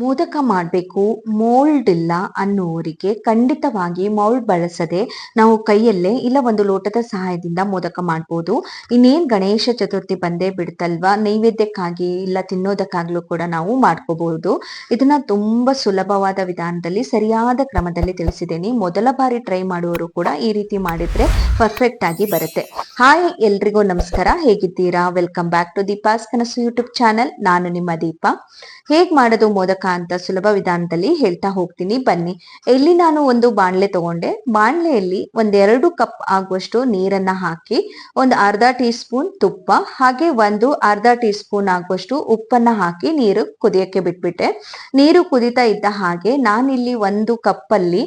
ಮೋದಕ ಮಾಡಬೇಕು ಮೋಲ್ಡ್ ಇಲ್ಲ ಅನ್ನುವರಿಗೆ ಖಂಡಿತವಾಗಿ ಮೌಲ್ಡ್ ಬಳಸದೆ ನಾವು ಕೈಯಲ್ಲೇ ಇಲ್ಲ ಒಂದು ಲೋಟದ ಸಹಾಯದಿಂದ ಮೋದಕ ಮಾಡ್ಬೋದು. ಇನ್ನೇನ್ ಗಣೇಶ ಚತುರ್ಥಿ ಬಂದೇ ಬಿಡ್ತಲ್ವಾ, ನೈವೇದ್ಯಕ್ಕಾಗಿ ಇಲ್ಲ ತಿನ್ನೋದಕ್ಕಾಗ್ಲೂ ಕೂಡ ನಾವು ಮಾಡ್ಕೋಬಹುದು ಇದನ್ನ ತುಂಬಾ ಸುಲಭವಾದ ವಿಧಾನದಲ್ಲಿ, ಸರಿಯಾದ ಕ್ರಮದಲ್ಲಿ ತಿಳಿಸಿದ್ದೀನಿ. ಮೊದಲ ಬಾರಿ ಟ್ರೈ ಮಾಡುವವರು ಕೂಡ ಈ ರೀತಿ ಮಾಡಿದ್ರೆ ಪರ್ಫೆಕ್ಟ್ ಆಗಿ ಬರುತ್ತೆ. ಹಾಯ್ ಎಲ್ರಿಗೂ ನಮಸ್ಕಾರ. ಹೇಗಿದ್ದೀರಾ? ವೆಲ್ಕಮ್ ಬ್ಯಾಕ್ ಟು ದೀಪಾಸ್ ಕನಸು ಯೂಟ್ಯೂಬ್ ಚಾನೆಲ್ ನಾನು ನಿಮ್ಮ ದೀಪ. ಹೇಗ್ ಮಾಡೋದು ಮೋದಕ ಅಂತ ಸುಲಭ ವಿಧಾನದಲ್ಲಿ ಹೇಳ್ತಾ ಹೋಗ್ತೀನಿ. ಬನ್ನಿ. ಇಲ್ಲಿ ನಾನು ಒಂದು ಬಾಣ್ಲೆ ತಗೊಂಡೆ. ಬಾಣ್ಲೆಯಲ್ಲಿ ಒಂದೆರಡು ಕಪ್ ಆಗುವಷ್ಟು ನೀರನ್ನ ಹಾಕಿ, ಒಂದು ಅರ್ಧ ಟೀ ಸ್ಪೂನ್ ತುಪ್ಪ, ಹಾಗೆ ಒಂದು ಅರ್ಧ ಟೀ ಸ್ಪೂನ್ ಆಗುವಷ್ಟು ಉಪ್ಪನ್ನ ಹಾಕಿ ನೀರು ಕುದಿಯಕ್ಕೆ ಬಿಟ್ಬಿಟ್ಟೆ. ನೀರು ಕುದಿತಾ ಇದ್ದ ಹಾಗೆ ನಾನಿಲ್ಲಿ ಒಂದು ಕಪ್ಪಲ್ಲಿ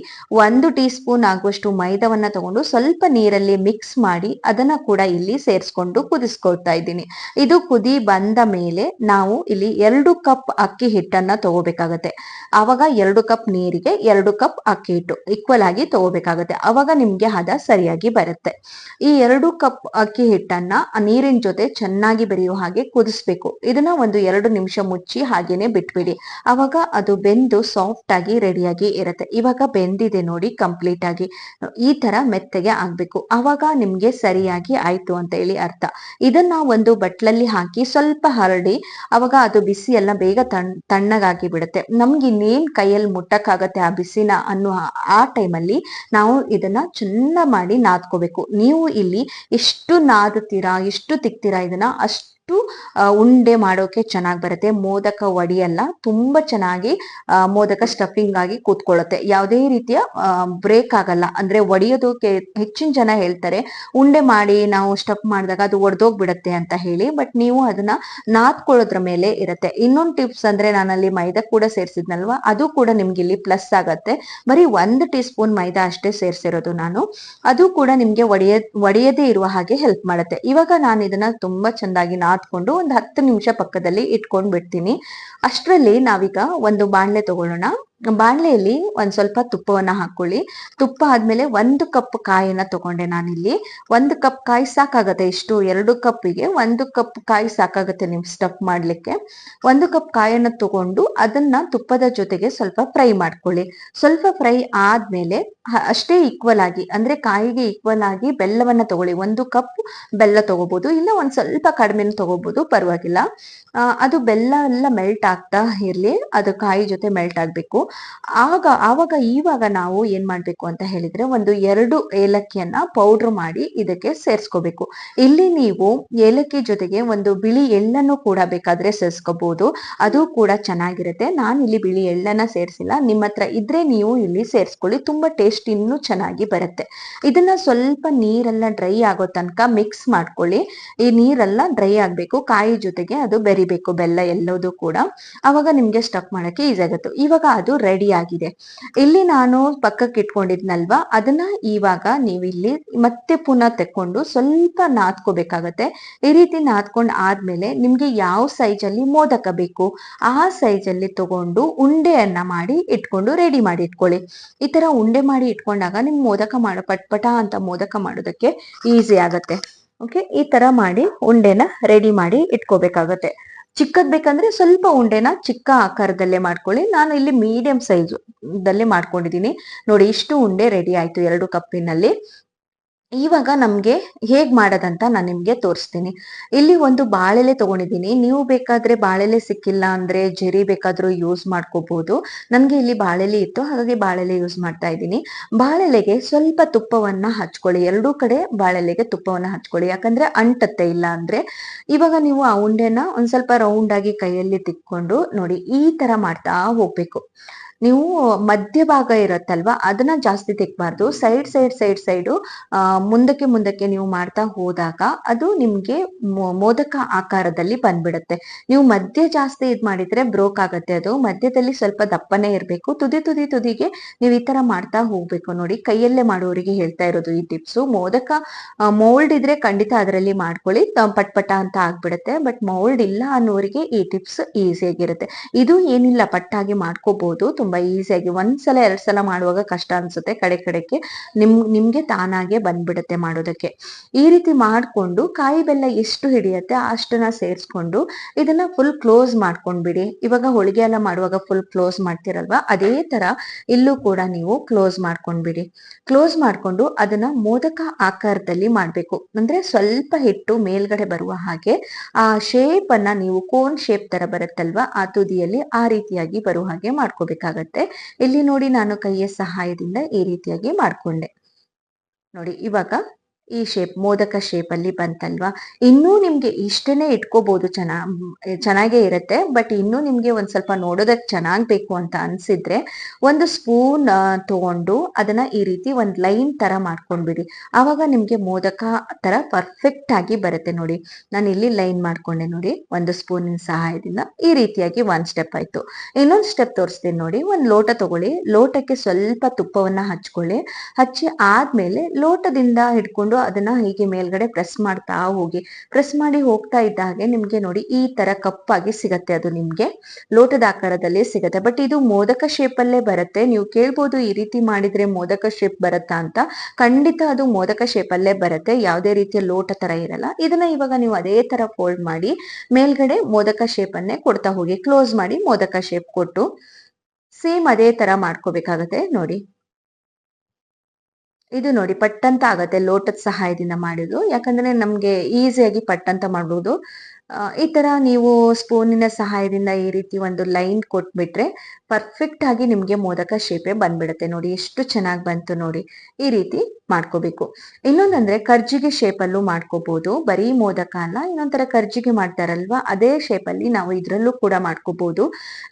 ಒಂದು ಟೀ ಸ್ಪೂನ್ ಆಗುವಷ್ಟು ಮೈದವನ್ನ ತಗೊಂಡು ಸ್ವಲ್ಪ ನೀರಲ್ಲಿ ಮಿಕ್ಸ್ ಮಾಡಿ ಅದನ್ನ ಕೂಡ ಇಲ್ಲಿ ಸೇರಿಸ್ಕೊಂಡು ಕುದಿಸ್ಕೊಳ್ತಾ ಇದ್ದೀನಿ. ಇದು ಕುದಿ ಬಂದ ಮೇಲೆ ನಾವು ಇಲ್ಲಿ ಎರಡು ಕಪ್ ಅಕ್ಕಿ ಹಿಟ್ಟನ್ನ ತಗೋಬೇಕಾಗತ್ತೆ. ಅವಾಗ ಎರಡು ಕಪ್ ನೀರಿಗೆ ಎರಡು ಕಪ್ ಅಕ್ಕಿ ಹಿಟ್ಟು ಈಕ್ವಲ್ ಆಗಿ ತಗೋಬೇಕಾಗತ್ತೆ. ಅವಾಗ ನಿಮ್ಗೆ ಹದ ಸರಿಯಾಗಿ ಬರುತ್ತೆ. ಈ ಎರಡು ಕಪ್ ಅಕ್ಕಿ ಹಿಟ್ಟನ್ನ ನೀರಿನ ಜೊತೆ ಚೆನ್ನಾಗಿ ಬೆರೆಯುವ ಹಾಗೆ ಕುದಿಸ್ಬೇಕು. ಇದನ್ನ ಒಂದು ಎರಡು ನಿಮಿಷ ಮುಚ್ಚಿ ಹಾಗೇನೆ ಬಿಟ್ಬಿಡಿ. ಅವಾಗ ಅದು ಬೆಂದು ಸಾಫ್ಟ್ ಆಗಿ ರೆಡಿಯಾಗಿ ಇರುತ್ತೆ. ಇವಾಗ ಬೆಂದಿದೆ ನೋಡಿ ಕಂಪ್ಲೀಟ್ ಆಗಿ. ಈ ತರ ಮೆತ್ತಗೆ ಆಗ್ಬೇಕು. ಅವಾಗ ನಿಮ್ಗೆ ಸರಿಯಾಗಿ ಆಯ್ತು ಅಂತ ಹೇಳಿ ಅರ್ಥ. ಇದನ್ನ ಒಂದು ಬಟ್ಲಲ್ಲಿ ಹಾಕಿ ಸ್ವಲ್ಪ ಹರಡಿ ಅವಾಗ ಅದು ಬಿಸಿ ಎಲ್ಲ ಬೇಗ ತಣ್, ತಣ್ಣಗಾಗಿ ಬಿಡುತ್ತೆ. ನಮ್ಗೆ ಇನ್ನೇನ್ ಕೈಯಲ್ಲಿ ಮುಟ್ಟಕ್ಕಾಗತ್ತೆ ಆ ಬಿಸಿನ ಅನ್ನೋ ಆ ಟೈಮಲ್ಲಿ ನಾವು ಇದನ್ನ ಚೆನ್ನ ಮಾಡಿ ನಾದ್ಕೋಬೇಕು. ನೀವು ಇಲ್ಲಿ ಎಷ್ಟು ನಾದುತ್ತೀರಾ, ಎಷ್ಟು ತಿಕ್ತೀರಾ ಇದನ್ನ ಅಷ್ಟು ಉಂಡೆ ಮಾಡೋಕೆ ಚೆನ್ನಾಗಿ ಬರುತ್ತೆ. ಮೋದಕ ಒಡಿಯಲ್ಲ ತುಂಬಾ ಚೆನ್ನಾಗಿ ಮೋದಕ ಸ್ಟಫಿಂಗ್ ಆಗಿ ಕೂತ್ಕೊಳ್ಳುತ್ತೆ. ಯಾವುದೇ ರೀತಿಯ ಬ್ರೇಕ್ ಆಗಲ್ಲ. ಅಂದ್ರೆ ಒಡೆಯೋದಕ್ಕೆ ಹೆಚ್ಚಿನ ಜನ ಹೇಳ್ತಾರೆ, ಉಂಡೆ ಮಾಡಿ ನಾವು ಸ್ಟಫ್ ಮಾಡಿದಾಗ ಅದು ಒಡೆದೋಗ್ಬಿಡತ್ತೆ ಅಂತ ಹೇಳಿ ಬಟ್ ನೀವು ಅದನ್ನ ನಾದ್ಕೊಳ್ಳೋದ್ರ ಮೇಲೆ ಇರುತ್ತೆ. ಇನ್ನೊಂದು ಟಿಪ್ಸ್ ಅಂದ್ರೆ ನಾನಲ್ಲಿ ಮೈದಾ ಕೂಡ ಸೇರಿಸಿದ್ನಲ್ವಾ? ಅದು ಕೂಡ ನಿಮ್ಗೆ ಇಲ್ಲಿ ಪ್ಲಸ್ ಆಗತ್ತೆ. ಬರೀ ಒಂದು ಟೀ ಸ್ಪೂನ್ ಮೈದಾ ಅಷ್ಟೇ ಸೇರಿಸಿರೋದು ನಾನು. ಅದು ಕೂಡ ನಿಮ್ಗೆ ಒಡೆಯ, ಒಡೆಯದೇ ಇರುವ ಹಾಗೆ ಹೆಲ್ಪ್ ಮಾಡುತ್ತೆ. ಇವಾಗ ನಾನು ಇದನ್ನ ತುಂಬಾ ಚೆಂದಾಗಿ ನಾದ್ಕೊಂಡು ಒಂದು ಹತ್ತು ನಿಮಿಷ ಪಕ್ಕದಲ್ಲಿ ಇಟ್ಕೊಂಡ್ ಬಿಡ್ತೀನಿ ಅಷ್ಟರಲ್ಲಿ ನಾವೀಗ ಒಂದು ಬಾಣಲೆ ತಗೊಳ್ಳೋಣ. ಬಾಣ್ಲೆಯಲ್ಲಿ ಒಂದ್ ಸ್ವಲ್ಪ ತುಪ್ಪವನ್ನ ಹಾಕೊಳ್ಳಿ. ತುಪ್ಪ ಆದ್ಮೇಲೆ ಒಂದು ಕಪ್ ಕಾಯಿನ ತಗೊಂಡೆ ನಾನಿಲ್ಲಿ. ಒಂದು ಕಪ್ ಕಾಯಿ ಸಾಕಾಗತ್ತೆ. ಇಷ್ಟು ಎರಡು ಕಪ್ಪಿಗೆ ಒಂದು ಕಪ್ ಕಾಯಿ ಸಾಕಾಗತ್ತೆ ನೀವು ಸ್ಟಫ್ ಮಾಡ್ಲಿಕ್ಕೆ. ಒಂದು ಕಪ್ ಕಾಯನ್ನ ತಗೊಂಡು ಅದನ್ನ ತುಪ್ಪದ ಜೊತೆಗೆ ಸ್ವಲ್ಪ ಫ್ರೈ ಮಾಡ್ಕೊಳ್ಳಿ. ಸ್ವಲ್ಪ ಫ್ರೈ ಆದ್ಮೇಲೆ ಅಷ್ಟೇ ಈಕ್ವಲ್ ಆಗಿ, ಅಂದ್ರೆ ಕಾಯಿಗೆ ಈಕ್ವಲ್ ಆಗಿ ಬೆಲ್ಲವನ್ನ ತಗೊಳ್ಳಿ. ಒಂದು ಕಪ್ ಬೆಲ್ಲ ತಗೋಬಹುದು ಇಲ್ಲ ಒಂದ್ ಸ್ವಲ್ಪ ಕಡಿಮೆ ತಗೋಬಹುದು ಪರವಾಗಿಲ್ಲ. ಅದು ಬೆಲ್ಲ ಎಲ್ಲ ಮೆಲ್ಟ್ ಆಗ್ತಾ ಇರ್ಲಿ. ಅದು ಕಾಯಿ ಜೊತೆ ಮೆಲ್ಟ್ ಆಗ್ಬೇಕು. ಆಗ ಆವಾಗ ಇವಾಗ ನಾವು ಏನ್ ಮಾಡ್ಬೇಕು ಅಂತ ಹೇಳಿದ್ರೆ ಒಂದು ಎರಡು ಏಲಕ್ಕಿಯನ್ನ ಪೌಡರ್ ಮಾಡಿ ಇದಕ್ಕೆ ಸೇರಿಸ್ಕೋಬೇಕು. ಇಲ್ಲಿ ನೀವು ಏಲಕ್ಕಿ ಜೊತೆಗೆ ಒಂದು ಬಿಳಿ ಎಳ್ಳನ್ನು ಕೂಡ ಬೇಕಾದ್ರೆ ಸೇರ್ಸ್ಕೋಬಹುದು ಅದು ಕೂಡ ಚೆನ್ನಾಗಿರುತ್ತೆ. ನಾನು ಇಲ್ಲಿ ಬಿಳಿ ಎಳ್ಳನ್ನ ಸೇರಿಸಿಲ್ಲ. ನಿಮ್ಮ ಹತ್ರ ಇದ್ರೆ ನೀವು ಇಲ್ಲಿ ಸೇರಿಸ್ಕೊಳ್ಳಿ. ತುಂಬಾ ಟೇಸ್ಟ್ ಇನ್ನೂ ಚೆನ್ನಾಗಿ ಬರುತ್ತೆ. ಇದನ್ನ ಸ್ವಲ್ಪ ನೀರೆಲ್ಲ ಡ್ರೈ ಆಗೋ ತನಕ ಮಿಕ್ಸ್ ಮಾಡ್ಕೊಳ್ಳಿ. ಈ ನೀರೆಲ್ಲ ಡ್ರೈ ಆಗ್ಬೇಕು. ಕಾಯಿ ಜೊತೆಗೆ ಅದು ಬೆರಿಬೇಕು. ಬೆಲ್ಲ ಎಲ್ಲದೂ ಕೂಡ. ಅವಾಗ ನಿಮ್ಗೆ ಸ್ಟಕ್ ಮಾಡಕ್ಕೆ ಈಸಿ ಆಗುತ್ತೆ. ಇವಾಗ ಅದು ರೆಡಿ ಆಗಿದೆ. ಇಲ್ಲಿ ನಾನು ಪಕ್ಕಕ್ಕೆ ಇಟ್ಕೊಂಡಿದ್ನಲ್ವಾ? ಅದನ್ನ ಇವಾಗ ನೀವು ಇಲ್ಲಿ ಮತ್ತೆ ಪುನಃ ತೆಕ್ಕೊಂಡು ಸ್ವಲ್ಪ ನಾದ್ಕೋಬೇಕಾಗತ್ತೆ. ಈ ರೀತಿ ನಾದ್ಕೊಂಡು ಆದ್ಮೇಲೆ ನಿಮ್ಗೆ ಯಾವ ಸೈಜ್ ಅಲ್ಲಿ ಮೋದಕ ಬೇಕು, ಆ ಸೈಜ್ ಅಲ್ಲಿ ತಗೊಂಡು ಉಂಡೆಯನ್ನ ಮಾಡಿ ಇಟ್ಕೊಂಡು ರೆಡಿ ಮಾಡಿ ಇಟ್ಕೊಳ್ಳಿ. ಈ ತರ ಉಂಡೆ ಮಾಡಿ ಇಟ್ಕೊಂಡಾಗ ನಿಮ್ ಮೋದಕ ಮಾಡೋ ಪಟ್ಪಟ ಅಂತ ಮೋದಕ ಮಾಡೋದಕ್ಕೆ ಈಸಿ ಆಗತ್ತೆ. ಓಕೆ ಈ ತರ ಮಾಡಿ ಉಂಡೆನ ರೆಡಿ ಮಾಡಿ ಇಟ್ಕೋಬೇಕಾಗತ್ತೆ. ಚಿಕ್ಕದ್ ಬೇಕಂದ್ರೆ ಸ್ವಲ್ಪ ಉಂಡೆನ ಚಿಕ್ಕ ಆಕಾರದಲ್ಲೇ ಮಾಡ್ಕೊಳ್ಳಿ. ನಾನು ಇಲ್ಲಿ ಮೀಡಿಯಂ ಸೈಜ್ ದಲ್ಲೇ ಮಾಡ್ಕೊಂಡಿದ್ದೀನಿ. ನೋಡಿ, ಇಷ್ಟು ಉಂಡೆ ರೆಡಿ ಆಯ್ತು ಎರಡು ಕಪ್ಪಿನಲ್ಲಿ. ಇವಾಗ ನಮ್ಗೆ ಹೇಗ್ ಮಾಡೋದಂತ ನಾನು ನಿಮ್ಗೆ ತೋರಿಸ್ತೀನಿ. ಇಲ್ಲಿ ಒಂದು ಬಾಳೆಲೆ ತಗೊಂಡಿದ್ದೀನಿ. ನೀವು ಬೇಕಾದ್ರೆ ಬಾಳೆಲೆ ಸಿಕ್ಕಿಲ್ಲ ಅಂದ್ರೆ ಜರಿ ಬೇಕಾದ್ರೂ ಯೂಸ್ ಮಾಡ್ಕೋಬಹುದು ನನ್ಗೆ ಇಲ್ಲಿ ಬಾಳೆಲೆ ಇತ್ತು, ಹಾಗಾಗಿ ಬಾಳೆಲೆ ಯೂಸ್ ಮಾಡ್ತಾ ಇದ್ದೀನಿ. ಬಾಳೆಲೆಗೆ ಸ್ವಲ್ಪ ತುಪ್ಪವನ್ನ ಹಚ್ಕೊಳ್ಳಿ. ಎರಡೂ ಕಡೆ ಬಾಳೆಲೆಗೆ ತುಪ್ಪವನ್ನ ಹಚ್ಕೊಳ್ಳಿ. ಯಾಕಂದ್ರೆ ಅಂಟತ್ತೆ ಇಲ್ಲ ಅಂದ್ರೆ. ಇವಾಗ ನೀವು ಆ ಉಂಡೆನ ಒಂದ್ ಸ್ವಲ್ಪ ರೌಂಡ್ ಆಗಿ ಕೈಯಲ್ಲಿ ತಿಕ್ಕೊಂಡು ನೋಡಿ ಈ ತರ ಮಾಡ್ತಾ ಹೋಗ್ಬೇಕು. ನೀವು ಮಧ್ಯಭಾಗ ಇರತ್ತಲ್ವಾ? ಅದನ್ನ ಜಾಸ್ತಿ ತೆಕ್ಬಾರ್ದು ಸೈಡ್ ಸೈಡ್ ಸೈಡ್, ಸೈಡು ಮುಂದಕ್ಕೆ ಮುಂದಕ್ಕೆ ನೀವು ಮಾಡ್ತಾ ಹೋದಾಗ ಅದು ನಿಮ್ಗೆ ಮೋದಕ ಆಕಾರದಲ್ಲಿ ಬಂದ್ಬಿಡುತ್ತೆ. ನೀವು ಮಧ್ಯ ಜಾಸ್ತಿ ಇದ್ ಮಾಡಿದ್ರೆ ಬ್ರೋಕ್ ಆಗತ್ತೆ ಅದು. ಮಧ್ಯದಲ್ಲಿ ಸ್ವಲ್ಪ ದಪ್ಪನೇ ಇರಬೇಕು. ತುದಿ ತುದಿ, ತುದಿಗೆ ನೀವು ಈ ತರ ಮಾಡ್ತಾ ಹೋಗ್ಬೇಕು ನೋಡಿ. ಕೈಯಲ್ಲೇ ಮಾಡುವವರಿಗೆ ಹೇಳ್ತಾ ಇರೋದು ಈ ಟಿಪ್ಸ್. ಮೋದಕ ಮೋಲ್ಡ್ ಇದ್ರೆ ಖಂಡಿತ ಅದರಲ್ಲಿ ಮಾಡ್ಕೊಳ್ಳಿ. ಪಟ್, ಪಟ ಅಂತ ಆಗ್ಬಿಡುತ್ತೆ. ಬಟ್ ಮೋಲ್ಡ್ ಇಲ್ಲ ಅನ್ನೋರಿಗೆ ಈ ಟಿಪ್ಸ್ ಈಸಿಯಾಗಿರುತ್ತೆ. ಇದು ಏನಿಲ್ಲ, ಪಟ್ಟಾಗಿ ಮಾಡ್ಕೋಬಹುದು ಈಸಿಯಾಗಿ ಒಂದ್ಸಲ ಎರಡ್ ಸಲ ಮಾಡುವಾಗ ಕಷ್ಟ ಅನ್ಸುತ್ತೆ ಕಡೆ ಕಡೆಗೆ. ನಿಮ್, ನಿಮ್ಗೆ ತಾನಾಗೆ ಬಂದ್ಬಿಡುತ್ತೆ ಮಾಡೋದಕ್ಕೆ. ಈ ರೀತಿ ಮಾಡ್ಕೊಂಡು ಕಾಯಿ ಬೆಲ್ಲ ಎಷ್ಟು ಹಿಡಿಯುತ್ತೆ ಅಷ್ಟನ್ನ ಸೇರಿಸ್ಕೊಂಡು ಇದನ್ನ ಫುಲ್ ಕ್ಲೋಸ್ ಮಾಡ್ಕೊಂಡ್ಬಿಡಿ. ಇವಾಗ ಹೋಳಿಗೆ ಎಲ್ಲ ಮಾಡುವಾಗ ಫುಲ್ ಕ್ಲೋಸ್ ಮಾಡ್ತಿರಲ್ವಾ? ಅದೇ ತರ ಇಲ್ಲೂ ಕೂಡ ನೀವು ಕ್ಲೋಸ್ ಮಾಡ್ಕೊಂಡ್ಬಿಡಿ. ಕ್ಲೋಸ್ ಮಾಡ್ಕೊಂಡು ಅದನ್ನ ಮೋದಕ ಆಕಾರದಲ್ಲಿ ಮಾಡ್ಬೇಕು. ಅಂದ್ರೆ ಸ್ವಲ್ಪ ಹಿಟ್ಟು ಮೇಲ್ಗಡೆ ಬರುವ ಹಾಗೆ ಆ ಶೇಪ್ ಅನ್ನ ನೀವು ಕೋನ್ ಶೇಪ್ ತರ ಬರುತ್ತಲ್ವಾ? ಆ ತುದಿಯಲ್ಲಿ ಆ ರೀತಿಯಾಗಿ ಬರುವ ಹಾಗೆ ಮಾಡ್ಕೋಬೇಕಾಗತ್ತೆ. ಇಲ್ಲಿ ನೋಡಿ ನಾನು ಕೈಯ ಸಹಾಯದಿಂದ ಈ ರೀತಿಯಾಗಿ ಮಾಡ್ಕೊಂಡೆ. ನೋಡಿ ಇವಾಗ ಈ ಶೇಪ್ ಮೋದಕ ಶೇಪಲ್ಲಿ ಬಂತಲ್ವಾ? ಇನ್ನೂ ನಿಮ್ಗೆ ಇಷ್ಟನೇ ಇಟ್ಕೋಬಹುದು ಚೆನ್ನಾಗಿ ಚೆನ್ನಾಗೇ ಇರುತ್ತೆ. ಬಟ್ ಇನ್ನೂ ನಿಮ್ಗೆ ಒಂದು ಸ್ವಲ್ಪ ನೋಡೋದಕ್ಕೆ ಚೆನ್ನಾಗ್ ಬೇಕು ಅಂತ ಅನ್ಸಿದ್ರೆ, ಒಂದು ಸ್ಪೂನ್ ತಗೊಂಡು ಅದನ್ನ ಈ ರೀತಿ ಒಂದು ಲೈನ್ ತರ ಮಾಡ್ಕೊಂಡ್ಬಿಡಿ. ಆವಾಗ ನಿಮ್ಗೆ ಮೋದಕ ತರ ಪರ್ಫೆಕ್ಟ್ ಆಗಿ ಬರುತ್ತೆ ನೋಡಿ. ನಾನು ಇಲ್ಲಿ ಲೈನ್ ಮಾಡ್ಕೊಂಡೆ ನೋಡಿ. ಒಂದು ಸ್ಪೂನಿನ ಸಹಾಯದಿಂದ ಈ ರೀತಿಯಾಗಿ ಒಂದು ಸ್ಟೆಪ್ ಆಯ್ತು. ಇನ್ನೊಂದು ಸ್ಟೆಪ್ ತೋರಿಸ್ತೀನಿ ನೋಡಿ. ಒಂದ್ ಲೋಟ ತಗೊಳ್ಳಿ. ಲೋಟಕ್ಕೆ ಸ್ವಲ್ಪ ತುಪ್ಪವನ್ನ ಹಚ್ಕೊಳ್ಳಿ. ಹಚ್ಚಿ ಆದ್ಮೇಲೆ ಲೋಟದಿಂದ ಹಿಡ್ಕೊಂಡು ಅದನ್ನ ಹೀಗೆ ಮೇಲ್ಗಡೆ ಪ್ರೆಸ್ ಮಾಡ್ತಾ ಹೋಗಿ. ಪ್ರೆಸ್ ಮಾಡಿ ಹೋಗ್ತಾ ಇದ್ದ ಹಾಗೆ ನಿಮ್ಗೆ ನೋಡಿ ಈ ತರ ಕಪ್ಪಾಗಿ ಸಿಗತ್ತೆ ಅದು ನಿಮ್ಗೆ. ಲೋಟದ ಆಕಾರದಲ್ಲಿ ಸಿಗತ್ತೆ. ಬಟ್ ಇದು ಮೋದಕ ಶೇಪ್ ಅಲ್ಲೇ ಬರುತ್ತೆ. ನೀವು ಕೇಳ್ಬೋದು ಈ ರೀತಿ ಮಾಡಿದ್ರೆ ಮೋದಕ ಶೇಪ್ ಬರುತ್ತಾ ಅಂತ. ಖಂಡಿತ ಅದು ಮೋದಕ ಶೇಪ್ ಅಲ್ಲೇ ಬರುತ್ತೆ. ಯಾವುದೇ ರೀತಿಯ ಲೋಟ ತರ ಇರಲ್ಲ. ಇದನ್ನ ಇವಾಗ ನೀವು ಅದೇ ತರ ಫೋಲ್ಡ್ ಮಾಡಿ ಮೇಲ್ಗಡೆ ಮೋದಕ ಶೇಪ್ ಅನ್ನೇ ಕೊಡ್ತಾ ಹೋಗಿ. ಕ್ಲೋಸ್ ಮಾಡಿ ಮೋದಕ ಶೇಪ್ ಕೊಟ್ಟು ಸೇಮ್ ಅದೇ ತರ ಮಾಡ್ಕೋಬೇಕಾಗತ್ತೆ. ನೋಡಿ. ಇದು ನೋಡಿ ಪಟ್ಟಂತ ಆಗತ್ತೆ ಲೋಟದ ಸಹಾಯದಿಂದ ಮಾಡಿದ್ದು. ಯಾಕಂದ್ರೆ ನಮ್ಗೆ ಈಸಿಯಾಗಿ ಪಟ್ಟಂತ ಮಾಡ್ಬೋದು. ಈ ತರ ನೀವು ಸ್ಪೂನಿನ ಸಹಾಯದಿಂದ ಈ ರೀತಿ ಒಂದು ಲೈನ್ ಕೊಟ್ಬಿಟ್ರೆ ಪರ್ಫೆಕ್ಟ್ ಆಗಿ ನಿಮ್ಗೆ ಮೋದಕ ಶೇಪೆ ಬಂದ್ಬಿಡುತ್ತೆ ನೋಡಿ, ಎಷ್ಟು ಚೆನ್ನಾಗಿ ಬಂತು ನೋಡಿ, ಈ ರೀತಿ ಮಾಡ್ಕೋಬೇಕು. ಇನ್ನೊಂದಂದ್ರೆ ಕರ್ಜಿಗೆ ಶೇಪಲ್ಲೂ ಮಾಡ್ಕೋಬಹುದು ಬರೀ ಮೋದಕ ಅಲ್ಲ, ಇನ್ನೊಂಥರ ಕರ್ಜಿಗೆ ಮಾಡ್ತಾರಲ್ವಾ, ಅದೇ ಶೇಪಲ್ಲಿ ನಾವು ಇದ್ರಲ್ಲೂ ಕೂಡ ಮಾಡ್ಕೋಬಹುದು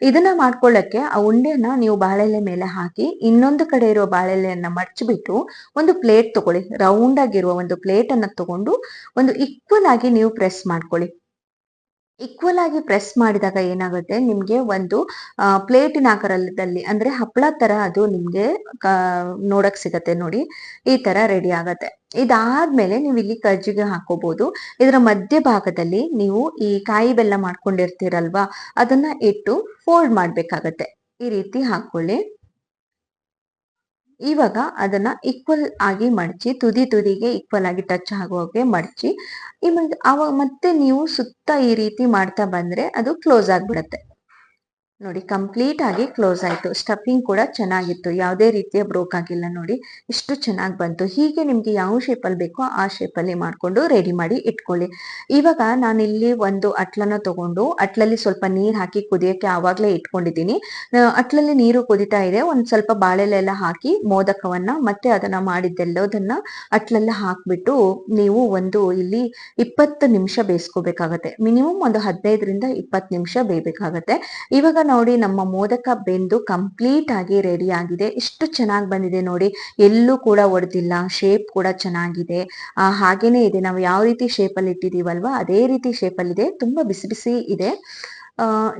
ಇದನ್ನ ಮಾಡ್ಕೊಳ್ಳಕ್ಕೆ ಆ ಉಂಡೆನ ನೀವು ಬಾಳೆಲೆ ಮೇಲೆ ಹಾಕಿ, ಇನ್ನೊಂದು ಕಡೆ ಇರೋ ಬಾಳೆಲೆಯನ್ನ ಮಡ್ಚಿಬಿಟ್ಟು ಒಂದು ಪ್ಲೇಟ್ ತಗೊಳ್ಳಿ ರೌಂಡ್ ಆಗಿರುವ ಒಂದು ಪ್ಲೇಟ್ ಅನ್ನ ತಗೊಂಡು ಒಂದು ಈಕ್ವಲ್ ಆಗಿ ನೀವು ಪ್ರೆಸ್ ಮಾಡ್ಕೊಳ್ಳಿ. ಈಕ್ವಲ್ ಆಗಿ ಪ್ರೆಸ್ ಮಾಡಿದಾಗ ಏನಾಗುತ್ತೆ? ನಿಮ್ಗೆ ಒಂದು ಪ್ಲೇಟಿನ ಆಕಾರದಲ್ಲಿ, ಅಂದ್ರೆ ಹಪ್ಪಳ ತರ ಅದು ನಿಮ್ಗೆ ನೋಡಕ್ ಸಿಗತ್ತೆ ನೋಡಿ. ಈ ತರ ರೆಡಿ ಆಗತ್ತೆ. ಇದಾದ್ಮೇಲೆ ನೀವು ಇಲ್ಲಿ ಕಜ್ಜಿಗೆ ಹಾಕೋಬಹುದು ಇದರ ಮಧ್ಯ ಭಾಗದಲ್ಲಿ ನೀವು ಈ ಕಾಯಿ ಬೆಲ್ಲ ಮಾಡ್ಕೊಂಡಿರ್ತೀರಲ್ವಾ? ಅದನ್ನ ಇಟ್ಟು ಫೋಲ್ಡ್ ಮಾಡ್ಬೇಕಾಗತ್ತೆ. ಈ ರೀತಿ ಹಾಕೊಳ್ಳಿ. ಇವಾಗ ಅದನ್ನ ಈಕ್ವಲ್ ಆಗಿ ಮಡಚಿ, ತುದಿ ತುದಿಗೆ ಈಕ್ವಲ್ ಆಗಿ ಟಚ್ ಆಗೋಕೆ ಮಡಚಿ ಅವಾಗ ಮತ್ತೆ ನೀವು ಸುತ್ತ ಈ ರೀತಿ ಮಾಡ್ತಾ ಬಂದ್ರೆ ಅದು ಕ್ಲೋಸ್ ಆಗ್ಬಿಡತ್ತೆ. ನೋಡಿ ಕಂಪ್ಲೀಟ್ ಆಗಿ ಕ್ಲೋಸ್ ಆಯ್ತು. ಸ್ಟಫಿಂಗ್ ಕೂಡ ಚೆನ್ನಾಗಿತ್ತು. ಯಾವುದೇ ರೀತಿಯ ಬ್ರೋಕ್ ಆಗಿಲ್ಲ ನೋಡಿ. ಇಷ್ಟು ಚೆನ್ನಾಗಿ ಬಂತು. ಹೀಗೆ ನಿಮಗೆ ಯಾವ ಶೇಪಲ್ಲಿ ಬೇಕೋ ಆ ಶೇಪಲ್ಲಿ ಮಾಡ್ಕೊಂಡು ರೆಡಿ ಮಾಡಿ ಇಟ್ಕೊಳ್ಳಿ. ಇವಾಗ ನಾನು ಇಲ್ಲಿ ಒಂದು ಅಟ್ಲನ ತಗೊಂಡು, ಅಟ್ಲಲ್ಲಿ ಸ್ವಲ್ಪ ನೀರು ಹಾಕಿ ಕುದಿಯೋಕ್ಕೆ ಆವಾಗಲೇ ಇಟ್ಕೊಂಡಿದ್ದೀನಿ. ಅಟ್ಲಲ್ಲಿ ನೀರು ಕುದಿತಾ ಇದೆ. ಒಂದು ಸ್ವಲ್ಪ ಬಾಳೆಲೆಲ್ಲ ಹಾಕಿ ಮೋದಕವನ್ನ ಮತ್ತೆ ಅದನ್ನ ಮಾಡಿದ್ದೆಲ್ಲೋದನ್ನು ಅಟ್ಲಲ್ಲಿ ಹಾಕಿಬಿಟ್ಟು ನೀವು ಒಂದು ಇಲ್ಲಿ ಇಪ್ಪತ್ತು ನಿಮಿಷ ಬೇಯಿಸ್ಕೋಬೇಕಾಗತ್ತೆ. ಮಿನಿಮಮ್ ಒಂದು ಹದಿನೈದರಿಂದ ಇಪ್ಪತ್ತು ನಿಮಿಷ ಬೇಯಬೇಕಾಗತ್ತೆ. ಇವಾಗ ನೋಡಿ ನಮ್ಮ ಮೋದಕ ಬೆಂದು ಕಂಪ್ಲೀಟ್ ಆಗಿ ರೆಡಿ ಆಗಿದೆ. ಎಷ್ಟು ಚೆನ್ನಾಗಿ ಬಂದಿದೆ ನೋಡಿ. ಎಲ್ಲೂ ಕೂಡ ಒಡೆದಿಲ್ಲ. ಶೇಪ್ ಕೂಡ ಚೆನ್ನಾಗಿದೆ. ಹಾಗೇನೆ ಇದೆ. ನಾವು ಯಾವ ರೀತಿ ಶೇಪಲ್ಲಿ ಅಲ್ಲಿ ಇಟ್ಟಿದೀವಲ್ವಾ ಅದೇ ರೀತಿ ಶೇಪಲ್ಲಿದೆ ತುಂಬಾ ಬಿಸಿ ಬಿಸಿ ಇದೆ.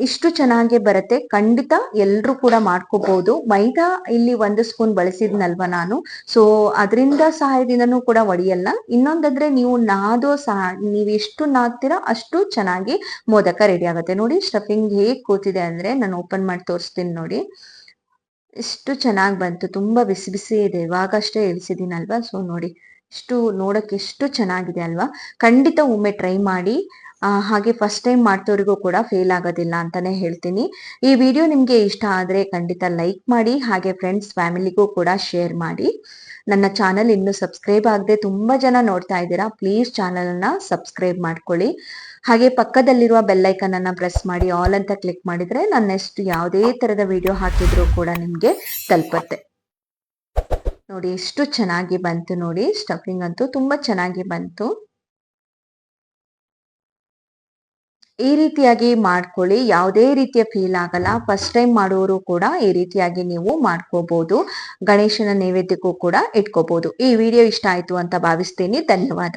ಇಷ್ಟು ಚೆನ್ನಾಗಿ ಬರುತ್ತೆ. ಖಂಡಿತ ಎಲ್ಲರೂ ಕೂಡ ಮಾಡ್ಕೋಬಹುದು ಮೈದಾ ಇಲ್ಲಿ ಒಂದು ಸ್ಪೂನ್ ಬಳಸಿದ್ನಲ್ವ ನಾನು. ಸೊ ಅದರಿಂದ ಸಹಾಯದಿಂದನೂ ಕೂಡ ಒಡೆಯಲ್ಲ. ಇನ್ನೊಂದಂದ್ರೆ ನೀವು ನಾದೋ ಸಹ ನೀವು ಎಷ್ಟು ನಾದ್ತೀರಾ ಅಷ್ಟು ಚೆನ್ನಾಗಿ ಮೋದಕ ರೆಡಿ ಆಗುತ್ತೆ. ನೋಡಿ ಸ್ಟಫಿಂಗ್ ಹೇಗ್ ಕೂತಿದೆ ಅಂದ್ರೆ ನಾನು ಓಪನ್ ಮಾಡಿ ತೋರಿಸ್ತೀನಿ ನೋಡಿ. ಎಷ್ಟು ಚೆನ್ನಾಗಿ ಬಂತು. ತುಂಬಾ ಬಿಸಿ ಬಿಸಿ ಇದೆ. ಇವಾಗಷ್ಟೇ ಇಳಿಸಿದೀನಲ್ವಾ ಸೊ ನೋಡಿ, ಇಷ್ಟು ನೋಡಕ್ಕೆ ಎಷ್ಟು ಚೆನ್ನಾಗಿದೆ ಅಲ್ವಾ? ಖಂಡಿತ ಒಮ್ಮೆ ಟ್ರೈ ಮಾಡಿ. ಹಾಗೆ ಫಸ್ಟ್ ಟೈಮ್ ಮಾಡ್ತೋರಿಗೂ ಕೂಡ ಫೇಲ್ ಆಗೋದಿಲ್ಲ ಅಂತಾನೆ ಹೇಳ್ತೀನಿ. ಈ ವಿಡಿಯೋ ನಿಮ್ಗೆ ಇಷ್ಟ ಆದ್ರೆ ಖಂಡಿತ ಲೈಕ್ ಮಾಡಿ, ಹಾಗೆ ಫ್ರೆಂಡ್ಸ್ ಫ್ಯಾಮಿಲಿಗೂ ಕೂಡ ಶೇರ್ ಮಾಡಿ. ನನ್ನ ಚಾನಲ್ ಇನ್ನು ಸಬ್ಸ್ಕ್ರೈಬ್ ಆಗದೆ ತುಂಬಾ ಜನ ನೋಡ್ತಾ ಇದ್ದೀರಾ ಪ್ಲೀಸ್ ಚಾನಲ್ ಅನ್ನ ಸಬ್ಸ್ಕ್ರೈಬ್ ಮಾಡ್ಕೊಳ್ಳಿ. ಹಾಗೆ ಪಕ್ಕದಲ್ಲಿರುವ ಬೆಲ್ಲೈಕನ್ ಅನ್ನ ಪ್ರೆಸ್ ಮಾಡಿ ಆಲ್ ಅಂತ ಕ್ಲಿಕ್ ಮಾಡಿದ್ರೆ ನಾನು ನೆಕ್ಸ್ಟ್ ಯಾವುದೇ ತರದ ವಿಡಿಯೋ ಹಾಕಿದ್ರು ಕೂಡ ನಿಮ್ಗೆ ತಲುಪತ್ತೆ. ನೋಡಿ ಎಷ್ಟು ಚೆನ್ನಾಗಿ ಬಂತು ನೋಡಿ ಸ್ಟಫಿಂಗ್ ಅಂತೂ ತುಂಬಾ ಚೆನ್ನಾಗಿ ಬಂತು. ಈ ರೀತಿಯಾಗಿ ಮಾಡ್ಕೊಳ್ಳಿ. ಯಾವುದೇ ರೀತಿಯ ಫೀಲ್ ಆಗಲ್ಲ. ಫಸ್ಟ್ ಟೈಮ್ ಮಾಡುವವರು ಕೂಡ ಈ ರೀತಿಯಾಗಿ ನೀವು ಮಾಡ್ಕೋಬಹುದು ಗಣೇಶನ ನೈವೇದ್ಯಕ್ಕೂ ಕೂಡ ಇಟ್ಕೋಬಹುದು ಈ ವಿಡಿಯೋ ಇಷ್ಟ ಆಯ್ತು ಅಂತ ಭಾವಿಸ್ತೀನಿ. ಧನ್ಯವಾದ.